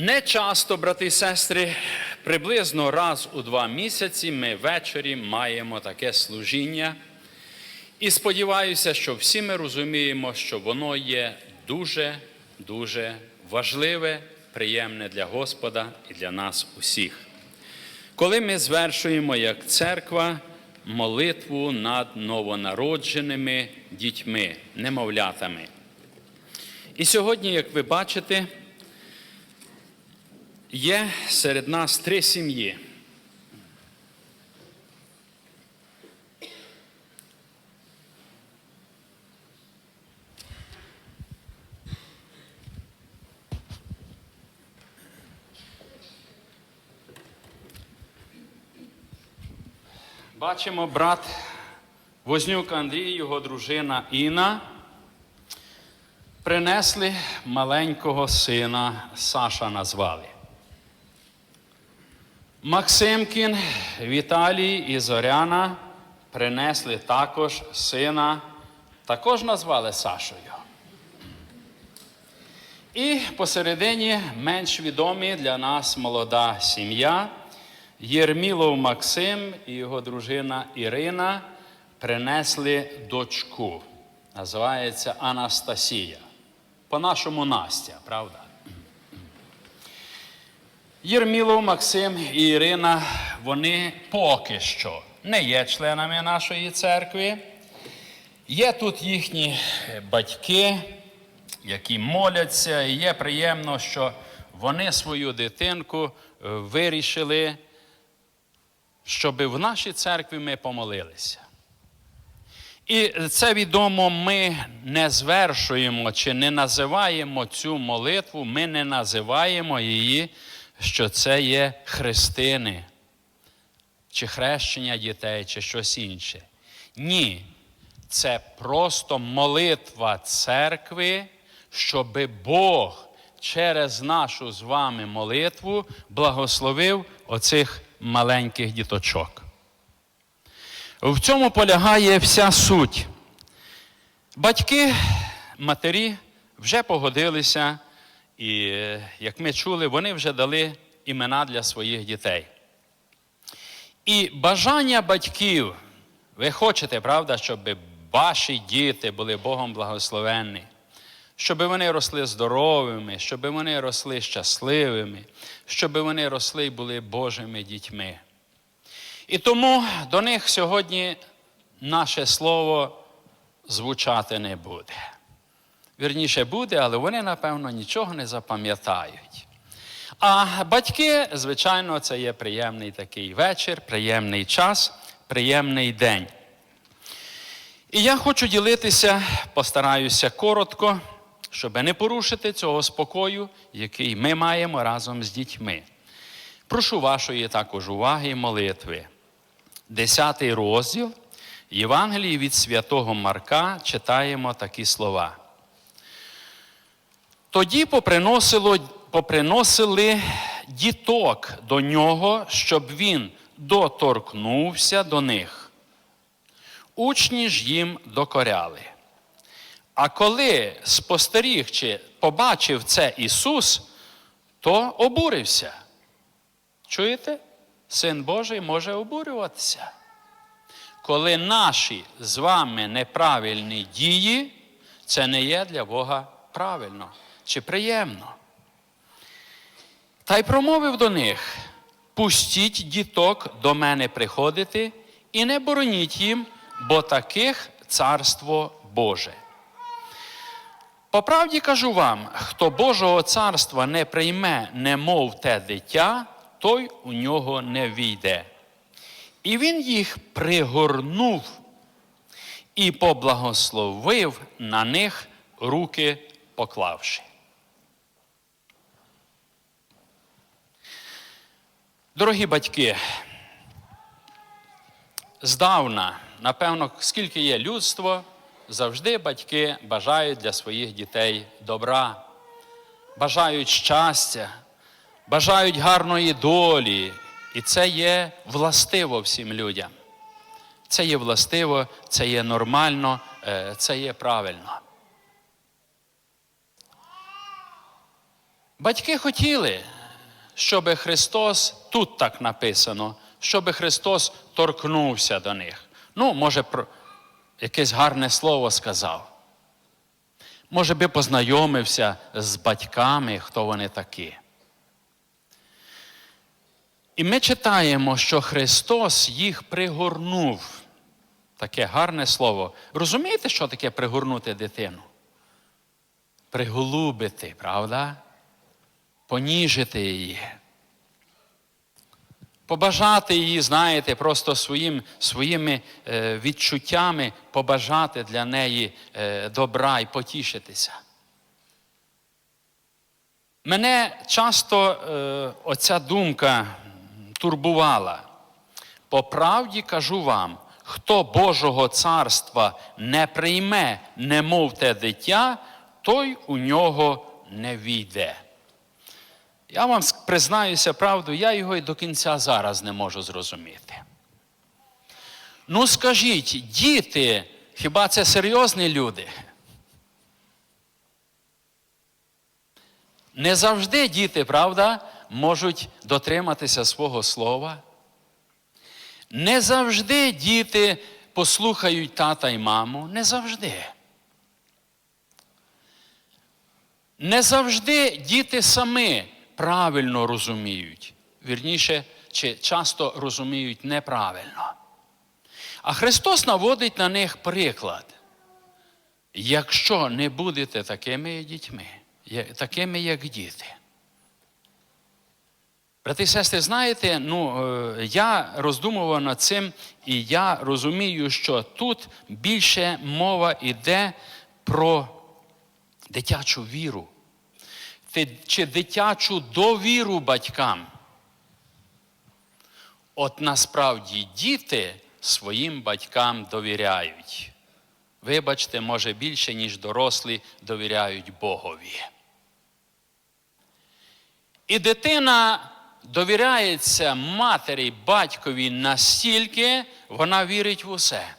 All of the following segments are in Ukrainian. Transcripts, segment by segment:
Не часто, брати і сестри, приблизно раз у два місяці ми ввечері маємо таке служіння. І сподіваюся, що всі ми розуміємо, що воно є дуже, дуже важливе, приємне для Господа і для нас усіх. Коли ми звершуємо як церква молитву над новонародженими дітьми, немовлятами. І сьогодні, як ви бачите, Є серед нас три сім'ї. Бачимо брат Вознюк Андрій, його дружина Інна. Принесли маленького сина Саша назвали. Максимкін, Віталій і Зоряна принесли також сина, також назвали Сашою. І посередині менш відомі для нас молода сім'я. Єрмілов Максим і його дружина Ірина принесли дочку. Називається Анастасія. По-нашому Настя, правда? Єрмілов, Максим і Ірина, вони поки що не є членами нашої церкви. Є тут їхні батьки, які моляться, і є приємно, що вони свою дитинку е, вирішили, щоб в нашій церкві ми помолилися. І це відомо, ми не звершуємо чи не називаємо цю молитву, ми не називаємо її що це є хрестини, чи хрещення дітей, чи щось інше. Ні, це просто молитва церкви, щоб Бог через нашу з вами молитву благословив оцих маленьких діточок. В цьому полягає вся суть. Батьки, матері вже погодилися. І як ми чули, вони вже дали імена для своїх дітей. І бажання батьків, ви хочете, правда, щоб ваші діти були Богом благословенні, щоб вони росли здоровими, щоб вони росли щасливими, щоб вони росли і були Божими дітьми. І тому до них сьогодні наше слово звучати не буде. Вірніше буде, але вони, напевно, нічого не запам'ятають. А батьки, звичайно, це є приємний такий вечір, приємний час, приємний день. І я хочу ділитися, постараюся коротко, щоб не порушити цього спокою, який ми маємо разом з дітьми. Прошу вашої також уваги і молитви. Десятий розділ Євангелії від святого Марка читаємо такі слова. Тоді поприносило, поприносили діток до нього, щоб він доторкнувся до них. Учні ж їм докоряли. А коли спостеріг чи побачив це Ісус, то обурився. Чуєте? Син Божий може обурюватися. Коли наші з вами неправильні дії, це не є для Бога правильно чи приємно. Та й промовив до них: пустіть діток до мене приходити і не бороніть їм, бо таких царство Боже. По правді кажу вам, хто Божого царства не прийме, немов те дитя, той у нього не війде. І він їх пригорнув і поблагословив на них руки поклавши. Дорогі батьки, здавна, напевно, скільки є людство, завжди батьки бажають для своїх дітей добра, бажають щастя, бажають гарної долі. І це є властиво всім людям. Це є властиво, це є нормально, е, це є правильно. Батьки хотіли, щоб Христос, тут так написано, щоб Христос торкнувся до них. Ну, може, про якесь гарне слово сказав. Може би познайомився з батьками, хто вони такі. І ми читаємо, що Христос їх пригорнув. Таке гарне слово. Розумієте, що таке пригорнути дитину? Приголубити, правда? Поніжити її. Побажати її, знаєте, просто своїм, своїми е, відчуттями побажати для неї е, добра і потішитися. Мене часто е, оця думка турбувала. По правді кажу вам, хто Божого царства не прийме, немов те дитя, той у нього не війде. Я вам признаюся правду, я його і до кінця зараз не можу зрозуміти. Ну скажіть, діти, хіба це серйозні люди? Не завжди діти, правда, можуть дотриматися свого слова. Не завжди діти послухають тата і маму. Не завжди. Не завжди діти самі правильно розуміють. Вірніше, чи часто розуміють неправильно. А Христос наводить на них приклад. Якщо не будете такими дітьми, такими, як діти. Брати і сестри, знаєте, ну, е, я роздумував над цим, і я розумію, що тут більше мова йде про дитячу віру, чи дитячу довіру батькам. От насправді діти своїм батькам довіряють. Вибачте, може більше, ніж дорослі довіряють Богові. І дитина довіряється матері, батькові настільки, вона вірить в усе.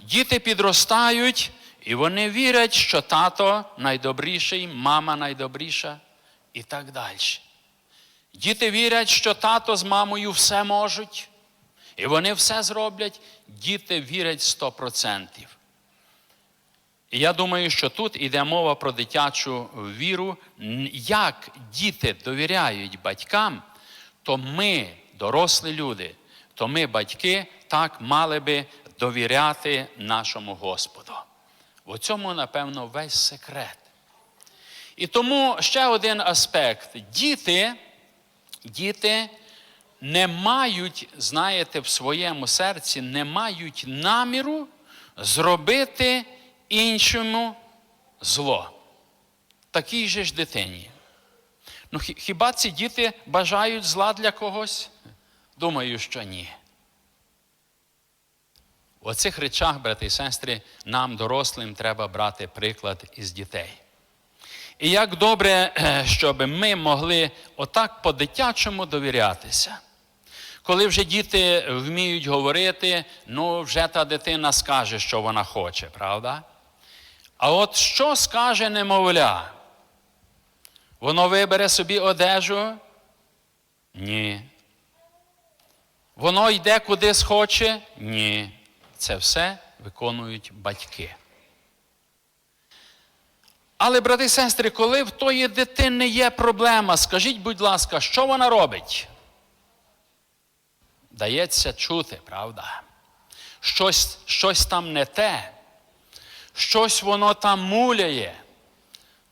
Діти підростають, і вони вірять, що тато найдобріший, мама найдобріша і так далі. Діти вірять, що тато з мамою все можуть, і вони все зроблять. Діти вірять 100%. І я думаю, що тут йде мова про дитячу віру. Як діти довіряють батькам, то ми, дорослі люди, то ми, батьки, так мали би довіряти нашому Господу. В цьому, напевно, весь секрет. І тому ще один аспект. Діти, діти не мають, знаєте, в своєму серці, не мають наміру зробити іншому зло. Такій же ж дитині. Ну, хіба ці діти бажають зла для когось? Думаю, що ні. В оцих речах, брати і сестри, нам, дорослим, треба брати приклад із дітей. І як добре, щоб ми могли отак по-дитячому довірятися. Коли вже діти вміють говорити, ну вже та дитина скаже, що вона хоче, правда? А от що скаже немовля? Воно вибере собі одежу? Ні. Воно йде куди схоче? Ні. Це все виконують батьки. Але, брати і сестри, коли в тої дитини є проблема, скажіть, будь ласка, що вона робить? Дається чути, правда? Щось, Щось там не те щось воно там муляє,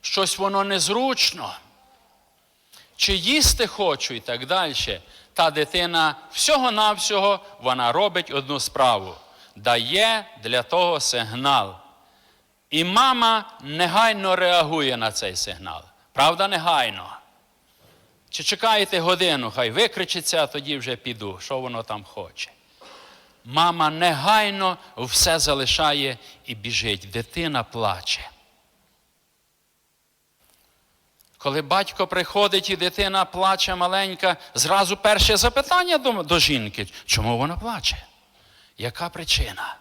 щось воно незручно. Чи їсти хочу і так далі. Та дитина всього-навсього вона робить одну справу, дає для того сигнал. І мама негайно реагує на цей сигнал. Правда, негайно. Чи чекаєте годину, хай викричиться, а тоді вже піду, що воно там хоче. Мама негайно все залишає і біжить. Дитина плаче. Коли батько приходить і дитина плаче маленька, зразу перше запитання до, жінки, чому вона плаче? Яка причина?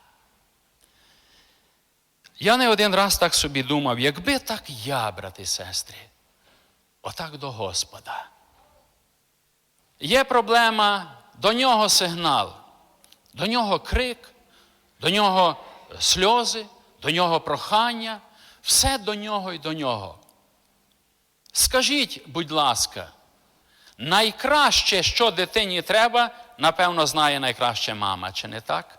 Я не один раз так собі думав, якби так я, брати і сестри, отак до Господа. Є проблема, до нього сигнал, до нього крик, до нього сльози, до нього прохання, все до нього і до нього. Скажіть, будь ласка, найкраще, що дитині треба, напевно, знає найкраще мама, чи не так?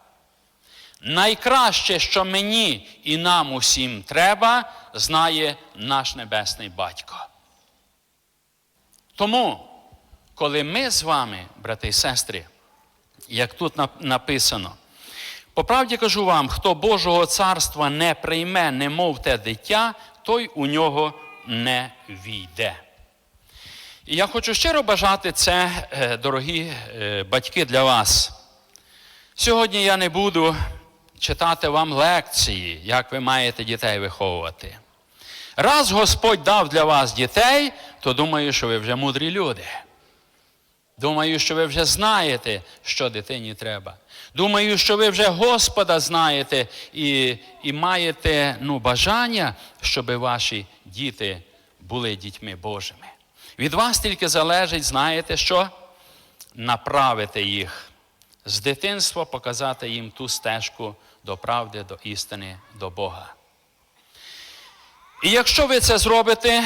Найкраще, що мені і нам усім треба, знає наш Небесний Батько. Тому, коли ми з вами, брати і сестри, як тут написано, по правді кажу вам, хто Божого царства не прийме, немов те дитя, той у нього не війде. І я хочу щиро бажати це, е, дорогі е, батьки, для вас. Сьогодні я не буду читати вам лекції, як ви маєте дітей виховувати. Раз Господь дав для вас дітей, то думаю, що ви вже мудрі люди. Думаю, що ви вже знаєте, що дитині треба. Думаю, що ви вже Господа знаєте і і маєте ну, бажання, щоб ваші діти були дітьми Божими. Від вас тільки залежить, знаєте що? Направити їх з дитинства, показати їм ту стежку до правди, до істини, до Бога. І якщо ви це зробите,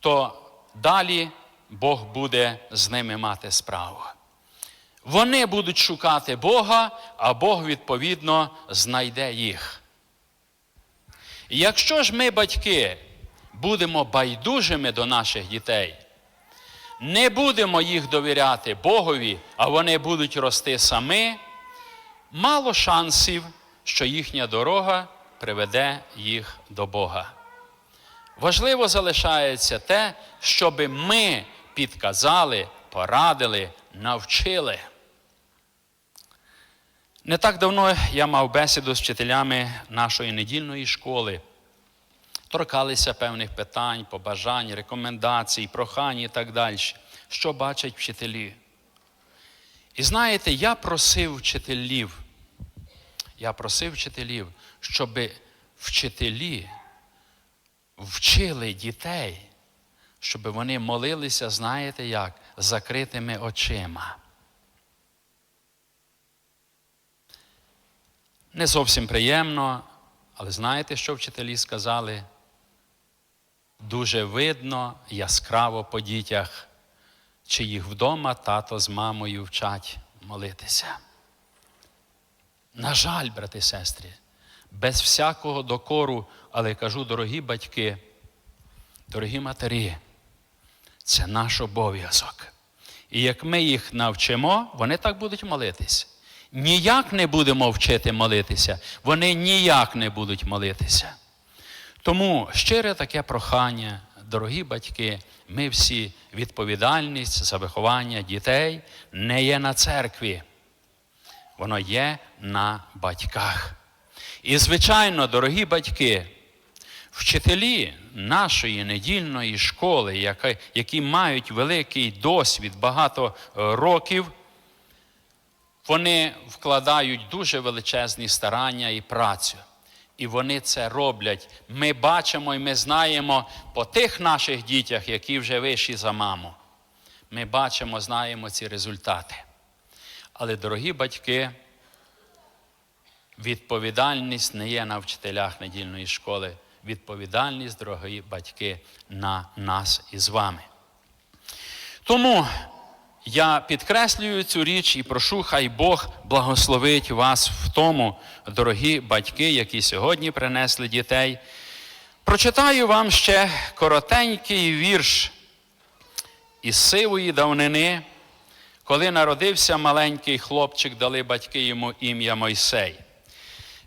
то далі Бог буде з ними мати справу. Вони будуть шукати Бога, а Бог, відповідно, знайде їх. Якщо ж ми, батьки, будемо байдужими до наших дітей, не будемо їх довіряти Богові, а вони будуть рости самі, мало шансів, що їхня дорога приведе їх до Бога. Важливо залишається те, щоб ми підказали, порадили, навчили. Не так давно я мав бесіду з вчителями нашої недільної школи. Торкалися певних питань, побажань, рекомендацій, прохань і так далі, що бачать вчителі. І знаєте, я просив вчителів, я просив вчителів, щоб вчителі вчили дітей, щоб вони молилися, знаєте як, закритими очима. Не зовсім приємно, але знаєте, що вчителі сказали? Дуже видно, яскраво по дітях, чи їх вдома тато з мамою вчать молитися. На жаль, брати і сестри, без всякого докору, але кажу, дорогі батьки, дорогі матері, це наш обов'язок. І як ми їх навчимо, вони так будуть молитись. Ніяк не будемо вчити молитися, вони ніяк не будуть молитися. Тому щире таке прохання, дорогі батьки, ми всі відповідальність за виховання дітей не є на церкві, воно є на батьках. І, звичайно, дорогі батьки, вчителі нашої недільної школи, які мають великий досвід багато років, вони вкладають дуже величезні старання і працю. І вони це роблять. Ми бачимо і ми знаємо по тих наших дітях, які вже вищі за маму. Ми бачимо, знаємо ці результати. Але, дорогі батьки, відповідальність не є на вчителях недільної школи. Відповідальність, дорогі батьки, на нас і з вами. Тому я підкреслюю цю річ і прошу, хай Бог благословить вас в тому, дорогі батьки, які сьогодні принесли дітей. Прочитаю вам ще коротенький вірш із сивої давнини, коли народився маленький хлопчик, дали батьки йому ім'я Мойсей.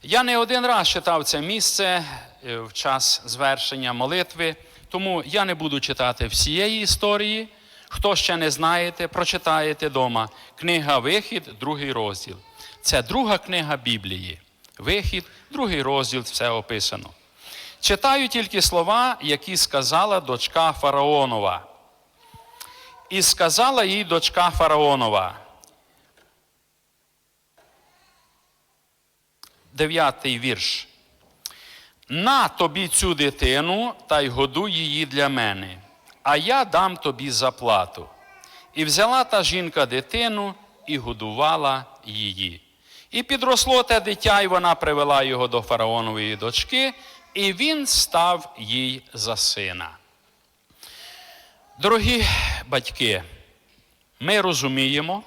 Я не один раз читав це місце е, в час звершення молитви, тому я не буду читати всієї історії. Хто ще не знаєте, прочитаєте вдома. Книга Вихід, другий розділ. Це друга книга Біблії. Вихід, другий розділ, все описано. Читаю тільки слова, які сказала дочка Фараонова. І сказала їй дочка Фараонова. Дев'ятий вірш. На тобі цю дитину та й годуй її для мене. А я дам тобі заплату. І взяла та жінка дитину і годувала її. І підросло те дитя, і вона привела його до фараонової дочки, і він став їй за сина. Дорогі батьки, ми розуміємо,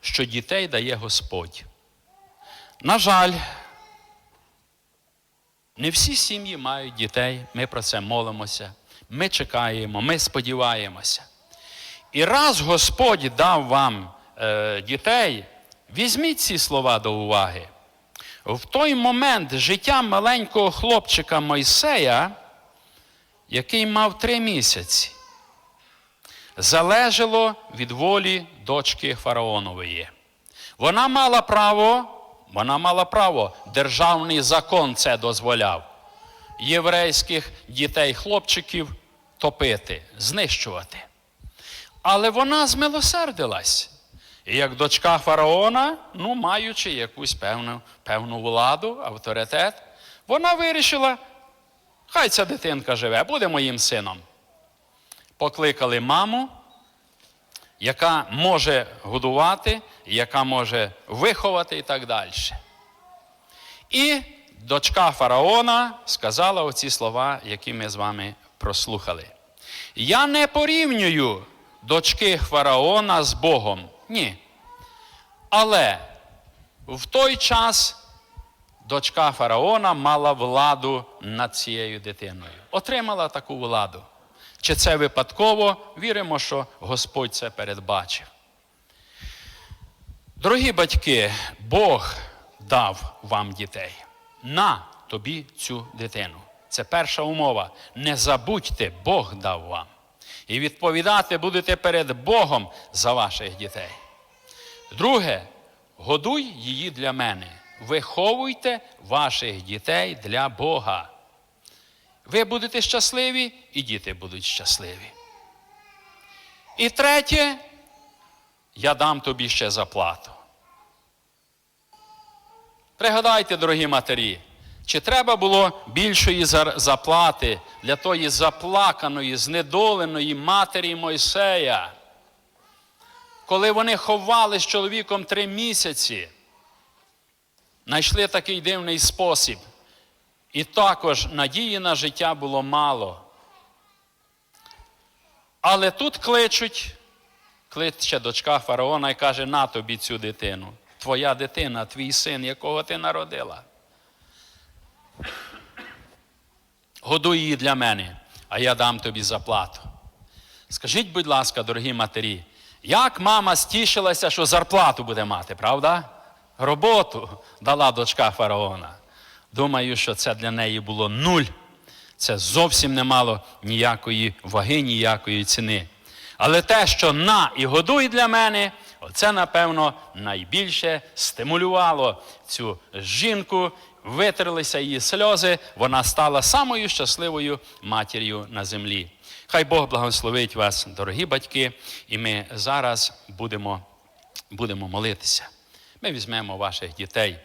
що дітей дає Господь. На жаль, не всі сім'ї мають дітей, ми про це молимося, ми чекаємо, ми сподіваємося. І раз Господь дав вам е, дітей, візьміть ці слова до уваги. В той момент життя маленького хлопчика Мойсея, який мав три місяці, залежало від волі дочки фараонової. Вона мала право, вона мала право, державний закон це дозволяв, єврейських дітей, хлопчиків топити, знищувати. Але вона змилосердилась. І як дочка фараона, ну, маючи якусь певну, певну владу, авторитет, вона вирішила, хай ця дитинка живе, буде моїм сином. Покликали маму, яка може годувати, яка може виховати і так далі. І дочка фараона сказала оці слова, які ми з вами прослухали. Я не порівнюю дочки фараона з Богом. Ні. Але в той час дочка фараона мала владу над цією дитиною. Отримала таку владу. Чи це випадково? Віримо, що Господь це передбачив. Дорогі батьки, Бог дав вам дітей. На тобі цю дитину. Це перша умова. Не забудьте, Бог дав вам. І відповідати будете перед Богом за ваших дітей. Друге, годуй її для мене. Виховуйте ваших дітей для Бога. Ви будете щасливі, і діти будуть щасливі. І третє, я дам тобі ще заплату. Пригадайте, дорогі матері, чи треба було більшої заплати для тої заплаканої, знедоленої матері Мойсея, коли вони ховали з чоловіком три місяці, знайшли такий дивний спосіб. І також надії на життя було мало. Але тут кличуть, кличе дочка фараона і каже: на тобі цю дитину. Твоя дитина, твій син, якого ти народила. Годуй її для мене, а я дам тобі заплату. Скажіть, будь ласка, дорогі матері, як мама стішилася, що зарплату буде мати, правда? Роботу дала дочка фараона. Думаю, що це для неї було нуль. Це зовсім не мало ніякої ваги, ніякої ціни. Але те, що на і годуй для мене, оце, напевно, найбільше стимулювало цю жінку, витерлися її сльози, вона стала самою щасливою матір'ю на землі. Хай Бог благословить вас, дорогі батьки, і ми зараз будемо, будемо молитися. Ми візьмемо ваших дітей